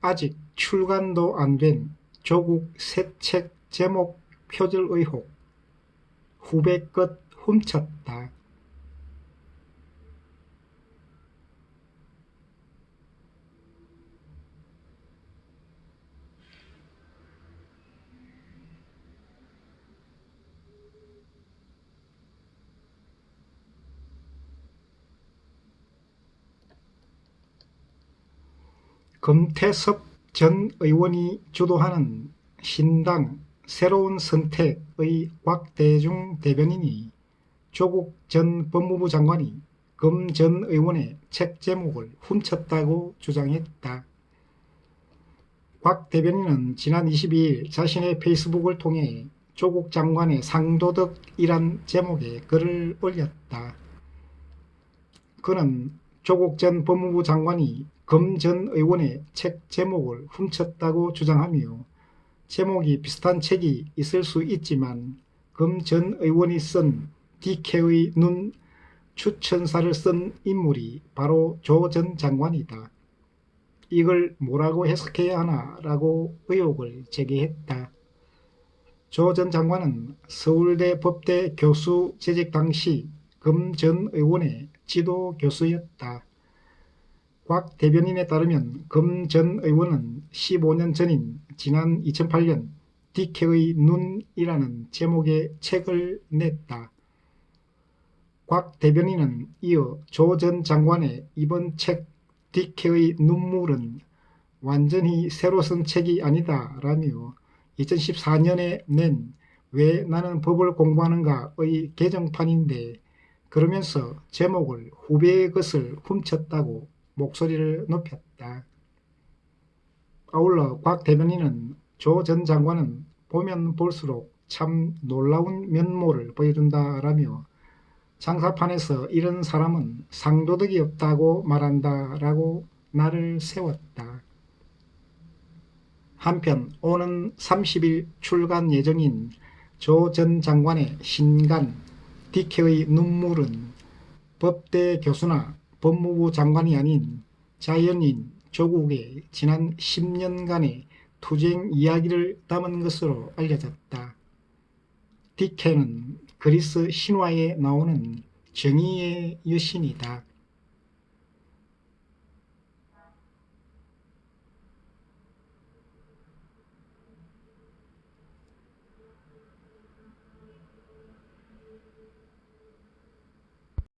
아직 출간도 안 된 조국 새 책 제목 표절 의혹 후배 것 훔쳤다. 금태섭 전 의원이 주도하는 신당 새로운 선택의 곽대중 대변인이 조국 전 법무부 장관이 금 전 의원의 책 제목을 훔쳤다고 주장했다. 곽 대변인은 지난 22일 자신의 페이스북을 통해 조국 장관의 상도덕이란 제목의 글을 올렸다. 그는 조국 전 법무부 장관이 금전 의원의 책 제목을 훔쳤다고 주장하며 제목이 비슷한 책이 있을 수 있지만 금전 의원이 쓴 DK의 눈 추천사를 쓴 인물이 바로 조 전 장관이다. 이걸 뭐라고 해석해야 하나 라고 의혹을 제기했다. 조 전 장관은 서울대 법대 교수 재직 당시 금전 의원의 지도 교수였다. 곽 대변인에 따르면 금전 의원은 15년 전인 지난 2008년 디케의 눈이라는 제목의 책을 냈다. 곽 대변인은 이어 조 전 장관의 이번 책 디케의 눈물은 완전히 새로 쓴 책이 아니다 라며 2014년에 낸 왜 나는 법을 공부하는가의 개정판인데 그러면서 제목을 후배의 것을 훔쳤다고 목소리를 높였다. 아울러 곽 대변인은 조 전 장관은 보면 볼수록 참 놀라운 면모를 보여준다라며 장사판에서 이런 사람은 상도덕이 없다고 말한다라고 나를 세웠다. 한편 오는 30일 출간 예정인 조 전 장관의 신간 디케의 눈물은 법대 교수나 법무부 장관이 아닌 자연인 조국의 지난 10년간의 투쟁 이야기를 담은 것으로 알려졌다. 디케는 그리스 신화에 나오는 정의의 여신이다.